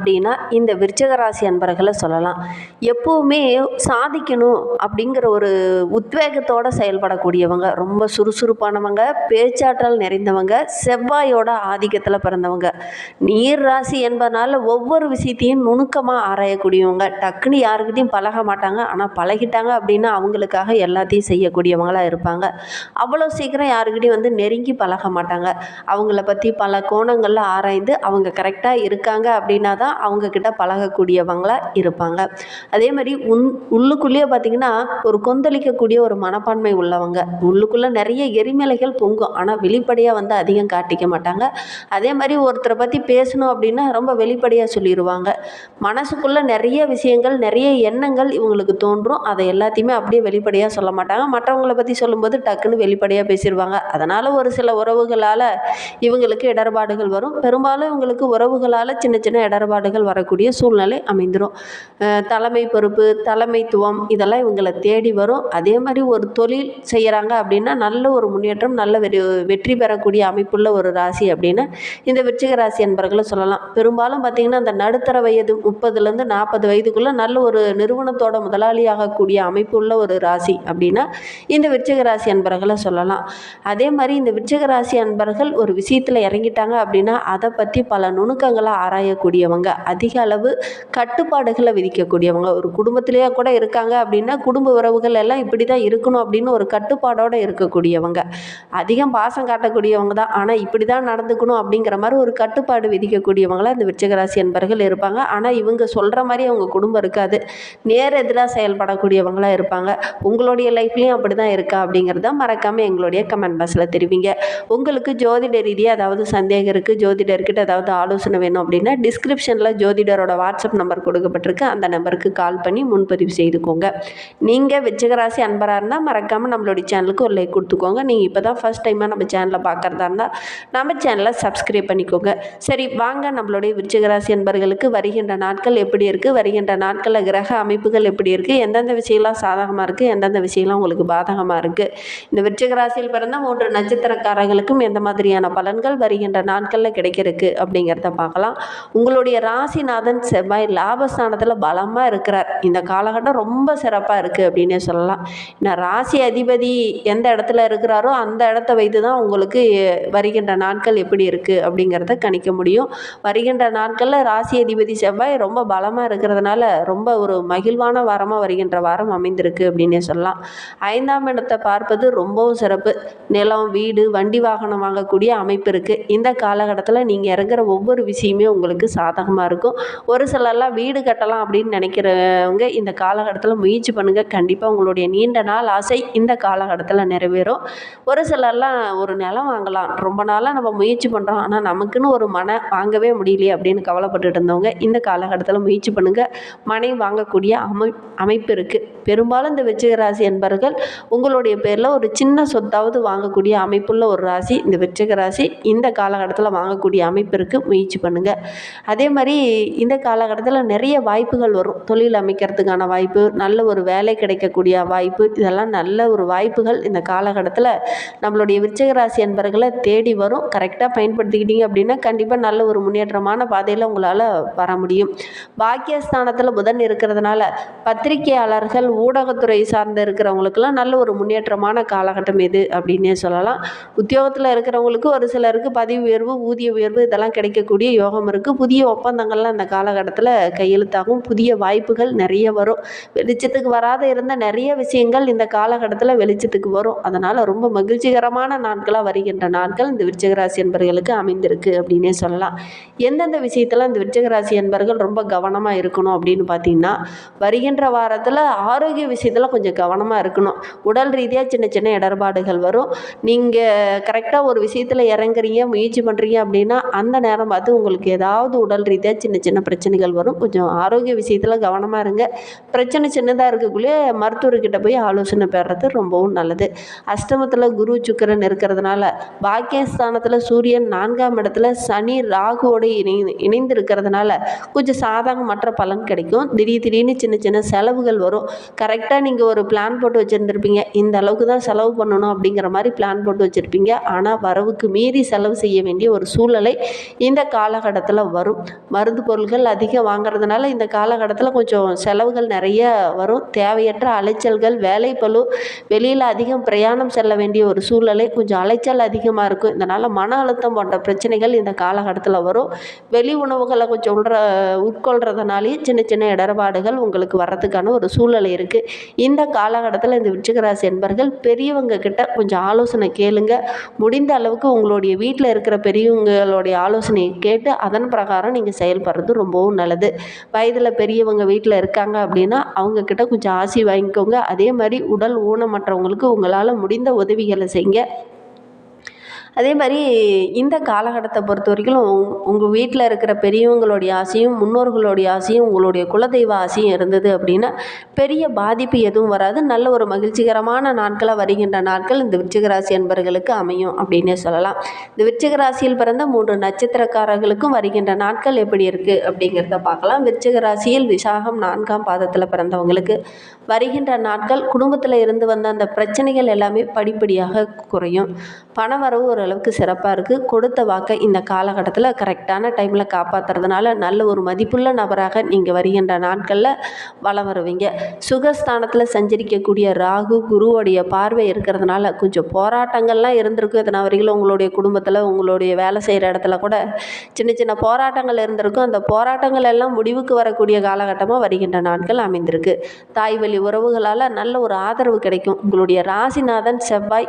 அப்படின்னா இந்த விருச்சகராசி அன்பர்களை சொல்லலாம். எப்போவுமே சாதிக்கணும் அப்படிங்கிற ஒரு உத்வேகத்தோடு செயல்படக்கூடியவங்க ரொம்ப சுறுசுறுப்பானவங்க பேச்சாற்றல் நிறைந்தவங்க செவ்வாயோட ஆதிக்கத்தில் பிறந்தவங்க. நீர் ராசி என்பதனால ஒவ்வொரு விஷயத்தையும் நுணுக்கமாக ஆராயக்கூடியவங்க. டக்குன்னு யாருக்கிட்டையும் பழக மாட்டாங்க. ஆனால் பழகிட்டாங்க அப்படின்னா அவங்களுக்காக எல்லாத்தையும் செய்யக்கூடியவங்களாக இருப்பாங்க. அவ்வளோ சீக்கிரம் யாருக்கிட்டையும் வந்து நெருங்கி பழக மாட்டாங்க. அவங்கள பற்றி பல கோணங்களில் ஆராய்ந்து அவங்க கரெக்டாக இருக்காங்க அப்படின்னா தான் அவங்கக்கிட்ட பழகக்கூடியவங்களா இருப்பாங்க. அதே மாதிரி உன் உள்ளுக்குள்ளேயே பார்த்திங்கன்னா ஒரு கொந்தளிக்கக்கூடிய ஒரு மனப்பான்மை உள்ளவங்க. உள்ளுக்குள்ளே நிறைய எரிமலைகள் பொங்கும். ஆனால் வெளிப்படையாக வந்து அதிகம் காட்டிக்க மாட்டாங்க. அதே மாதிரி ஒருத்தரை பற்றி பேசணும் அப்படின்னா ரொம்ப வெளிப்படையாக சொல்லிடுவாங்க மனசுக்குள்ளே நிறைய விஷயங்கள் நிறைய எண்ணங்கள் இவங்களுக்கு தோன்றும். அதை எல்லாத்தையுமே அப்படியே வெளிப்படையாக சொல்ல மாட்டாங்க. மற்றவங்கள பற்றி சொல்லும்போது டக்குன்னு வெளிப்படையாக பேசிடுவாங்க அதனால் ஒரு சில உறவுகளால் இவங்களுக்கு இடர்பாடுகள் வரும். பெரும்பாலும் இவங்களுக்கு உறவுகளால் சின்ன சின்ன குறைபாடுகள் வரக்கூடிய சூழ்நிலை அமைந்துடும் தலைமை பொறுப்பு தலைமைத்துவம் இதெல்லாம் இவங்களை தேடி வரும். அதே மாதிரி ஒரு தொழில் செய்கிறாங்க அப்படின்னா நல்ல ஒரு முன்னேற்றம் நல்ல வெற்றி வெற்றி பெறக்கூடிய அமைப்புள்ள ஒரு ராசி அப்படின்னா இந்த விருச்சிக ராசி என்பர்களை சொல்லலாம். பெரும்பாலும் பார்த்திங்கன்னா அந்த நடுத்தர வயது முப்பதுலேருந்து நாற்பது வயதுக்குள்ளே நல்ல ஒரு நிறுவனத்தோட முதலாளியாகக்கூடிய அமைப்புள்ள ஒரு ராசி அப்படின்னா இந்த விருச்சிக ராசி அன்பர்களை சொல்லலாம். அதே மாதிரி இந்த விருச்சிக ராசி அன்பர்கள் ஒரு விஷயத்தில் இறங்கிட்டாங்க அப்படின்னா அதை பற்றி பல நுணுக்கங்களை ஆராயக்கூடியவங்க. அதிக அளவு கட்டுப்பாடுகளை விதிக்கக்கூடியவங்க. ஒரு குடும்பத்திலேயே கூட இருக்காங்க அப்படின்னா குடும்ப உறவுகள் எல்லாம் இப்படி தான் இருக்கணும் அப்படின்னு ஒரு கட்டுப்பாடோடு இருக்கக்கூடியவங்க. அதிகம் பாசம் காட்டக்கூடியவங்க தான். ஆனால் இப்படி தான் நடந்துக்கணும் அப்படிங்கிற மாதிரி ஒரு கட்டுப்பாடு விதிக்கக்கூடியவங்களாக இந்த விருச்சகராசி என்பர்கள் இருப்பாங்க. ஆனால் இவங்க சொல்கிற மாதிரி அவங்க குடும்பம் இருக்காது. நேர் எதிராக செயல்படக்கூடியவங்களாக இருப்பாங்க. உங்களுடைய லைஃப்லேயும் அப்படி தான் இருக்கா அப்படிங்கிறத மறக்காமல் எங்களுடைய கமெண்ட் பாக்ஸில் தெரிவிங்க. உங்களுக்கு ஜோதிட ரீதியாக ஏதாவது சந்தேகம் இருக்குது ஜோதிடர்கிட்ட ஏதாவது ஆலோசனை வேணும் அப்படின்னா டிஸ்கிரிப்ஷன் டிஸ்கிரிப்ஷனில் ஜோதிடரோட வாட்ஸ்அப் நம்பர் கொடுக்கப்பட்டிருக்கு. அந்த நம்பருக்கு கால் பண்ணி முன்பதிவு செய்துக்கோங்க. நீங்கள் விச்சகராசி அன்பராக இருந்தால் மறக்காமல் நம்மளுடைய சேனலுக்கு ஒரு லைக் கொடுத்துக்கோங்க. நீங்கள் இப்போ தான் ஃபஸ்ட் டைமாக நம்ம சேனலை பார்க்குறதா இருந்தால் நம்ம சேனலை சப்ஸ்கிரைப் பண்ணிக்கோங்க. சரி வாங்க நம்மளுடைய விருச்சிகராசி அன்பர்களுக்கு வருகின்ற நாட்கள் எப்படி இருக்குது வருகின்ற நாட்களில் கிரக அமைப்புகள் எப்படி இருக்குது எந்தெந்த விஷயம்லாம் சாதகமாக இருக்குது எந்தெந்த விஷயம்லாம் உங்களுக்கு பாதகமாக இருக்குது இந்த விருச்சிக பிறந்த மூன்று நட்சத்திரக்காரர்களுக்கும் எந்த மாதிரியான பலன்கள் வருகின்ற நாட்களில் கிடைக்கிறதுக்கு அப்படிங்கிறத பார்க்கலாம். உங்களுடைய ராசிநாதன் செவ்வாய் லாபஸ்தானத்தில் பலமாக இருக்கிறார். இந்த காலகட்டம் ரொம்ப சிறப்பாக இருக்குது அப்படின்னே சொல்லலாம். ஏன்னா ராசி அதிபதி எந்த இடத்துல இருக்கிறாரோ அந்த இடத்த வைத்து தான் உங்களுக்கு வருகின்ற நாட்கள் எப்படி இருக்குது அப்படிங்கிறத கணிக்க முடியும். வருகின்ற நாட்களில் ராசி அதிபதி செவ்வாய் ரொம்ப பலமாக இருக்கிறதுனால ரொம்ப ஒரு மகிழ்வான வாரமாக வருகின்ற வாரம் அமைந்திருக்கு அப்படின்னே சொல்லலாம். ஐந்தாம் இடத்தை பார்ப்பது ரொம்பவும் சிறப்பு. நிலம் வீடு வண்டி வாகனம் வாங்கக்கூடிய அமைப்பு இருக்குது இந்த காலகட்டத்தில் நீங்கள் இறங்குற ஒவ்வொரு விஷயமே உங்களுக்கு சாதகமாக இருக்கும். ஒரு சிலர்லாம் வீடு கட்டலாம் அப்படின்னு நினைக்கிறவங்க இந்த காலகட்டத்தில் முயற்சி பண்ணுங்கள் கண்டிப்பாக உங்களுடைய நீண்ட நாள் ஆசை இந்த காலகட்டத்தில் நிறைவேறும். ஒரு சிலர்லாம் ஒரு நிலம் வாங்கலாம். ரொம்ப நாளாக நம்ம முயற்சி பண்ணுறோம் ஆனால் நமக்குன்னு ஒரு மனை வாங்கவே முடியலையே அப்படின்னு கவலைப்பட்டுட்டு இருந்தவங்க இந்த காலகட்டத்தில் முயற்சி பண்ணுங்கள் மனை வாங்கக்கூடிய அமை அமைப்பு இருக்குது பெரும்பாலும் இந்த விருச்சிக ராசி என்பவர்கள் உங்களுடைய பேரில் ஒரு சின்ன சொத்தாவது வாங்கக்கூடிய அமைப்புள்ள ஒரு ராசி. இந்த விருச்சிக ராசி இந்த காலகட்டத்தில் வாங்கக்கூடிய அமைப்பு இருக்குது முயற்சி பண்ணுங்கள் அதே மாதிரி இந்த காலகட்டத்தில் நிறைய வாய்ப்புகள் வரும். தொழில் அமைக்கிறதுக்கான வாய்ப்பு நல்ல ஒரு வேலை கிடைக்கக்கூடிய வாய்ப்பு இதெல்லாம் நல்ல ஒரு வாய்ப்புகள் இந்த காலகட்டத்தில் நம்மளுடைய விருச்சிக ராசி என்பர்களை தேடி வரும். கரெக்டாக பயன்படுத்திக்கிட்டீங்க அப்படின்னா கண்டிப்பாக நல்ல ஒரு முன்னேற்றமான பாதையில் உங்களால் வர முடியும். பாக்கியஸ்தானத்தில் புதன் இருக்கிறதுனால பத்திரிகையாளர்கள் ஊடகத்துறை சார்ந்து இருக்கிறவங்களுக்கெல்லாம் நல்ல ஒரு முன்னேற்றமான காலகட்டம் எது அப்படின்னே சொல்லலாம். உத்தியோகத்தில் இருக்கிறவங்களுக்கு ஒரு சிலருக்கு பதவி உயர்வு ஊதிய உயர்வு இதெல்லாம் கிடைக்கக்கூடிய யோகம் இருக்குது புதிய ஒப்பந்தங்கள்லாம் இந்த காலகட்டத்தில் கையெழுத்தாகும். புதிய வாய்ப்புகள் நிறைய வரும். வெளிச்சத்துக்கு வராத இருந்த நிறைய விஷயங்கள் இந்த காலகட்டத்தில் வெளிச்சத்துக்கு வரும். அதனால் ரொம்ப மகிழ்ச்சிகரமான நாட்களாக வருகின்ற நாட்கள் இந்த விருச்சகராசி என்பர்களுக்கு அமைந்திருக்கு அப்படின்னே சொல்லலாம். எந்தெந்த விஷயத்தில் இந்த விருச்சகராசி என்பர்கள் ரொம்ப கவனமாக இருக்கணும் அப்படின்னு பார்த்தீங்கன்னா வருகின்ற வாரத்தில் ஆரோக்கிய விஷயத்தில் கொஞ்சம் கவனமாக இருக்கணும். உடல் ரீதியாக சின்ன சின்ன இடர்பாடுகள் வரும். நீங்கள் கரெக்டாக ஒரு விஷயத்தில் இறங்குறீங்க முயற்சி பண்ணுறீங்க அப்படின்னா அந்த நேரம் பார்த்து உங்களுக்கு ஏதாவது உடல் ரீதியாக சின்ன சின்ன பிரச்சனைகள் வரும். கொஞ்சம் ஆரோக்கிய விஷயத்தில் கவனமாக இருங்க. பிரச்சனை சின்னதாக இருக்கக்குள்ளே மருத்துவர்கிட்ட போய் ஆலோசனை பெறுறது ரொம்பவும் நல்லது. அஷ்டமத்தில் குரு சுக்கரன் இருக்கிறதுனால பாக்கியஸ்தானத்தில் சூரியன் நான்காம் இடத்துல சனி ராகுவோடு இணை இணைந்து இருக்கிறதுனால கொஞ்சம் சாதகமற்ற பலன் கிடைக்கும். திடீர் திடீர்னு சின்ன சின்ன செலவுகள் வரும். கரெக்டாக நீங்கள் ஒரு பிளான் போட்டு வச்சுருந்துருப்பீங்க. இந்த அளவுக்கு தான் செலவு பண்ணணும் அப்படிங்கிற மாதிரி பிளான் போட்டு வச்சுருப்பீங்க. ஆனால் வரவுக்கு மீறி செலவு செய்ய வேண்டிய ஒரு சூழ்நிலை இந்த காலகட்டத்தில் வரும். மருந்து பொருட்கள் அதிகம் வாங்குறதுனால இந்த காலகட்டத்தில் கொஞ்சம் செலவுகள் நிறைய வரும். தேவையற்ற அலைச்சல்கள் வேலைப்பளு வெளியில் அதிகம் பிரயாணம் செல்ல வேண்டிய ஒரு சூழ்நிலை கொஞ்சம் அலைச்சல் அதிகமாக இருக்கும். இதனால் மன அழுத்தம் போன்ற பிரச்சனைகள் இந்த காலகட்டத்தில் வரும். வெளி உணவுகளை கொஞ்சம் உள்ற உட்கொள்கிறதுனாலே சின்ன சின்ன இடர்பாடுகள் உங்களுக்கு வர்றதுக்கான ஒரு சூழ்நிலை இருக்குது இந்த காலகட்டத்தில் இந்த விருச்சிகராசி என்பர்கள் பெரியவங்க கிட்ட கொஞ்சம் ஆலோசனை கேளுங்க. முடிந்த அளவுக்கு உங்களுடைய வீட்டில் இருக்கிற பெரியவங்களுடைய ஆலோசனையை கேட்டு அதன் பிரகாரம் நீங்கள் செயல்படுறது ரொம்பவும் நல்லது. வயதில் பெரியவங்க வீட்டில் இருக்காங்க அப்படின்னா அவங்கக்கிட்ட கொஞ்சம் ஆசி வாங்கிக்கோங்க. அதே மாதிரி உடல் ஊனமற்றவங்களுக்கு உங்களால் முடிந்த உதவிகளை செய்யுங்க அதே மாதிரி இந்த காலகட்டத்தை பொறுத்த வரைக்கும் உங்கள் வீட்டில் இருக்கிற பெரியவங்களுடைய ஆசையும் முன்னோர்களுடைய ஆசையும் உங்களுடைய குலதெய்வ ஆசையும் இருந்தது அப்படின்னா பெரிய பாதிப்பு எதுவும் வராது. நல்ல ஒரு மகிழ்ச்சிகரமான நாட்களாக வருகின்ற நாட்கள் இந்த விருச்சிகராசி என்பர்களுக்கு அமையும் அப்படின்னே சொல்லலாம். இந்த விருச்சிகராசியில் பிறந்த மூன்று நட்சத்திரக்காரர்களுக்கும் வருகின்ற நாட்கள் எப்படி இருக்குது அப்படிங்கிறத பார்க்கலாம். விருச்சிகராசியில் விசாகம் நான்காம் பாதத்தில் பிறந்தவங்களுக்கு வருகின்ற நாட்கள் குடும்பத்தில் இருந்து வந்த அந்த பிரச்சனைகள் எல்லாமே படிப்படியாக குறையும். பணவரவு அளவுக்கு சிறப்பாக இருக்குது கொடுத்த வாக்கை இந்த காலகட்டத்தில் கரெக்டான டைமில் காப்பாற்றுறதுனால நல்ல ஒரு மதிப்புள்ள நபராக நீங்கள் வருகின்ற நாட்களில் வளம் வருவீங்க. சுகஸ்தானத்தில் சஞ்சரிக்கக்கூடிய ராகு குருவுடைய பார்வை இருக்கிறதுனால கொஞ்சம் போராட்டங்கள்லாம் இருந்திருக்கும். இதனால் வரைக்கும் உங்களுடைய குடும்பத்தில் உங்களுடைய வேலை செய்கிற இடத்துல கூட சின்ன சின்ன போராட்டங்கள் இருந்திருக்கும். அந்த போராட்டங்கள் எல்லாம் முடிவுக்கு வரக்கூடிய காலகட்டமாக வருகின்ற நாட்கள் அமைந்திருக்கு. தாய் வழி உறவுகளால் நல்ல ஒரு ஆதரவு கிடைக்கும். உங்களுடைய ராசிநாதன் செவ்வாய்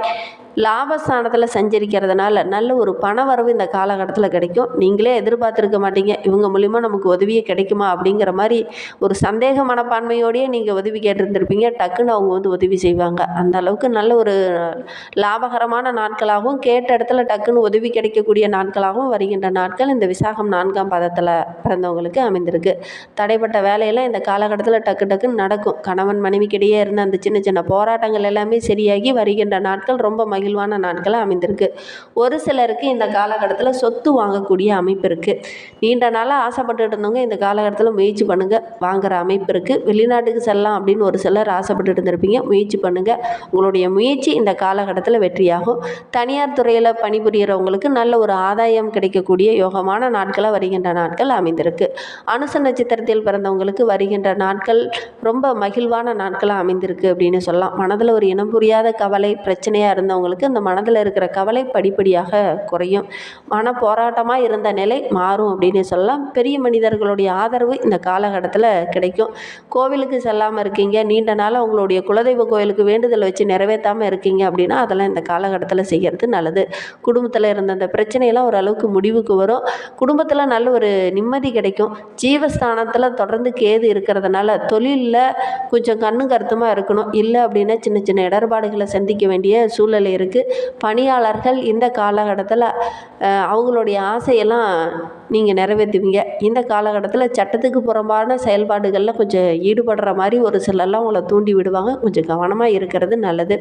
லாபஸ்தானத்தில் சஞ்சரிக்கிறதுனால நல்ல ஒரு பண வரவு இந்த காலகட்டத்தில் கிடைக்கும். நீங்களே எதிர்பார்த்துருக்க மாட்டீங்க. இவங்க மூலிமா நமக்கு உதவியே கிடைக்குமா அப்படிங்கிற மாதிரி ஒரு சந்தேக மனப்பான்மையோடையே நீங்கள் உதவி கேட்டிருந்திருப்பீங்க. டக்குன்னு அவங்க வந்து உதவி செய்வாங்க. அந்த அளவுக்கு நல்ல ஒரு லாபகரமான நாட்களாகவும் கேட்ட இடத்துல டக்குன்னு உதவி கிடைக்கக்கூடிய நாட்களாகவும் வருகின்ற நாட்கள் இந்த விசாகம் நான்காம் பாதத்தில் பிறந்தவங்களுக்கு அமைந்திருக்கு. தடைப்பட்ட வேலையெல்லாம் இந்த காலகட்டத்தில் டக்கு டக்குன்னு நடக்கும். கணவன் மனைவிக்கிடையே இருந்த அந்த சின்ன சின்ன போராட்டங்கள் எல்லாமே சரியாகி வருகின்ற நாட்கள் ரொம்ப மகிழ்வான நாட்களாக அமைந்திருக்கு. ஒரு சிலருக்கு இந்த காலகட்டத்தில் சொத்து வாங்கக்கூடிய அமைப்பு இருக்குது நீண்ட நாளாக ஆசைப்பட்டுட்டு இருந்தவங்க இந்த காலகட்டத்தில் முயற்சி பண்ணுங்கள் வாங்குகிற அமைப்பு இருக்குது வெளிநாட்டுக்கு செல்லலாம் அப்படின்னு ஒரு சிலர் ஆசைப்பட்டுட்டு இருந்திருப்பீங்க. முயற்சி பண்ணுங்கள் உங்களுடைய முயற்சி இந்த காலகட்டத்தில் வெற்றியாகும். தனியார் துறையில் பணிபுரியறவங்களுக்கு நல்ல ஒரு ஆதாயம் கிடைக்கக்கூடிய யோகமான நாட்களாக வருகின்ற நாட்கள் அமைந்திருக்கு. அனுச நட்சத்திரத்தில் பிறந்தவங்களுக்கு வருகின்ற நாட்கள் ரொம்ப மகிழ்வான நாட்களாக அமைந்திருக்கு அப்படின்னு சொல்லலாம். மனதில் ஒரு இனம் புரியாத கவலை பிரச்சனையாக இருந்தவங்களுக்கு அந்த மனதில் இருக்கிற கவலை படிப்படியாக குறையும். மன போராட்டமாக இருந்த நிலை மாறும் அப்படின்னு சொல்லலாம். பெரிய மனிதர்களுடைய ஆதரவு இந்த காலகட்டத்தில் கிடைக்கும். கோவிலுக்கு செல்லாமல் இருக்கீங்க. நீண்ட நாள் உங்களுடைய குலதெய்வ கோயிலுக்கு வேண்டுதல் வச்சு நிறைவேற்றாமல் இருக்கீங்க அப்படின்னா அதெல்லாம் இந்த காலகட்டத்தில் செய்கிறது நல்லது. குடும்பத்தில் இருந்த அந்த பிரச்சனையெல்லாம் ஓரளவுக்கு முடிவுக்கு வரும். குடும்பத்தில் நல்ல ஒரு நிம்மதி கிடைக்கும். ஜீவஸ்தானத்தில் தொடர்ந்து கேது இருக்கிறதுனால தொழிலில் கொஞ்சம் கண்ணும் கருத்துமாக இருக்கணும். இல்லை அப்படின்னா சின்ன சின்ன இடர்பாடுகளை சந்திக்க வேண்டிய சூழ்நிலை இருக்குது பணியாளர்கள் இந்த காலகட்டத்தில் அவங்களுடைய ஆசையெல்லாம் நீங்கள் நிறைவேற்றுவீங்க இந்த காலகட்டத்தில் சட்டத்துக்கு புறம்பான செயல்பாடுகளில் கொஞ்சம் ஈடுபடுற மாதிரி ஒரு சிலர்லாம் உங்களை தூண்டி விடுவாங்க. கொஞ்சம் கவனமாக இருக்கிறது நல்லது.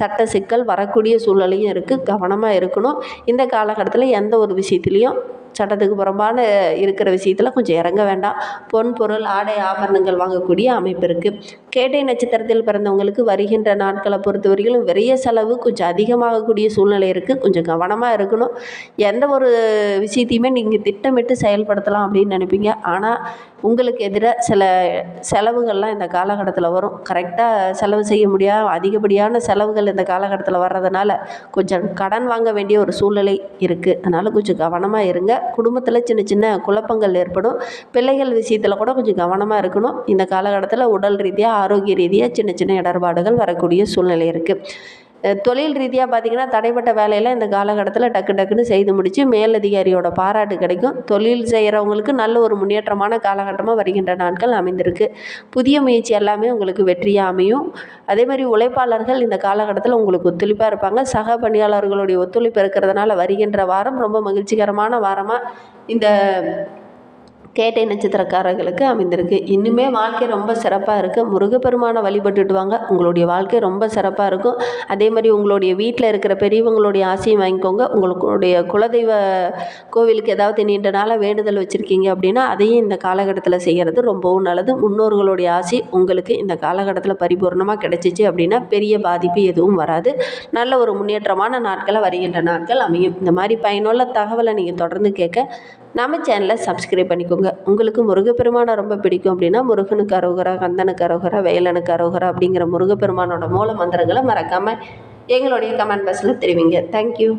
சட்ட சிக்கல் வரக்கூடிய சூழ்நிலையும் இருக்குது கவனமாக இருக்கணும். இந்த காலகட்டத்தில் எந்த ஒரு விஷயத்துலையும் சட்டத்துக்கு புறம்பான இருக்கிற விஷயத்தில் கொஞ்சம் இறங்க வேண்டாம். பொன் பொருள் ஆடை ஆபரணங்கள் வாங்கக்கூடிய அமைப்பு இருக்குது கேட்டை நட்சத்திரத்தில் பிறந்தவங்களுக்கு வருகின்ற நாட்களை பொறுத்தவரையிலும் விரைய செலவு கொஞ்சம் அதிகமாகக்கூடிய சூழ்நிலை இருக்குது கொஞ்சம் கவனமாக இருக்கணும். எந்த ஒரு விஷயத்தையுமே நீங்கள் திட்டமிட்டு செயல்படுத்தலாம் அப்படின்னு நினைப்பீங்க. ஆனால் உங்களுக்கு எதிராக சில செலவுகள்லாம் இந்த காலகட்டத்தில் வரும். கரெக்டாக செலவு செய்ய முடியாத அதிகப்படியான செலவுகள் இந்த காலகட்டத்தில் வர்றதுனால கொஞ்சம் கடன் வாங்க வேண்டிய ஒரு சூழ்நிலை இருக்குது அதனால் கொஞ்சம் கவனமாக இருங்க. குடும்பத்தில் சின்ன சின்ன குழப்பங்கள் ஏற்படும். பிள்ளைகள் விஷயத்தில் கூட கொஞ்சம் கவனமாக இருக்கணும். இந்த காலகட்டத்தில் உடல் ரீதியாக ஆரோக்கிய ரீதியாக சின்ன சின்ன இடர்பாடுகள் வரக்கூடிய சூழ்நிலை இருக்குது தொழில் ரீதியாக பார்த்தீங்கன்னா தடைப்பட்ட வேலையெல்லாம் இந்த காலகட்டத்தில் டக்கு டக்குன்னு செய்து முடித்து மேலதிகாரியோட பாராட்டு கிடைக்கும். தொழில் செய்கிறவங்களுக்கு நல்ல ஒரு முன்னேற்றமான காலகட்டமாக வருகின்ற நாட்கள் அமைந்திருக்கு. புதிய முயற்சி எல்லாமே உங்களுக்கு வெற்றியாக அமையும். அதே மாதிரி உழைப்பாளர்கள் இந்த காலகட்டத்தில் உங்களுக்கு ஒத்துழைப்பாக இருப்பாங்க. சக பணியாளர்களுடைய ஒத்துழைப்பு இருக்கிறதுனால வருகின்ற வாரம் ரொம்ப மகிழ்ச்சிகரமான வாரமாக இந்த கேட்டை நட்சத்திரக்காரர்களுக்கு அமைந்திருக்கு. இன்னுமே வாழ்க்கை ரொம்ப சிறப்பாக இருக்குது முருகப்பெருமானை வழிபட்டுட்டு வாங்க உங்களுடைய வாழ்க்கை ரொம்ப சிறப்பாக இருக்கும். அதே மாதிரி உங்களுடைய வீட்டில் இருக்கிற பெரியவங்களுடைய ஆசையும் வாங்கிக்கோங்க. உங்களுடைய குலதெய்வ கோவிலுக்கு ஏதாவது நீண்ட நாளாக வேண்டுதல் வச்சுருக்கீங்க அப்படின்னா அதையும் இந்த காலகட்டத்தில் செய்கிறது ரொம்பவும் நல்லது. முன்னோர்களுடைய ஆசை உங்களுக்கு இந்த காலகட்டத்தில் பரிபூர்ணமாக கிடைச்சிச்சு அப்படின்னா பெரிய பாதிப்பு எதுவும் வராது. நல்ல ஒரு முன்னேற்றமான நாட்களை வருகின்ற நாட்கள் அமையும். இந்த மாதிரி பயனுள்ள தகவலை நீங்கள் தொடர்ந்து கேட்க நம்ம சேனலை சப்ஸ்கிரைப் பண்ணிக்கோங்க. இருக்கக்கூடியவங்க உங்களுக்கு முருகப்பெருமானை ரொம்ப பிடிக்கும் அப்படின்னா முருகனுக்கு அரோகரா கந்தனுக்கு அரோகரா வேலனுக்கு அரோகரா அப்படிங்கிற முருகப்பெருமானோட மூல மந்திரங்களை மறக்காமல் எங்களுடைய கமெண்ட் பாக்ஸில் தெரிவிங்க. தேங்க்யூ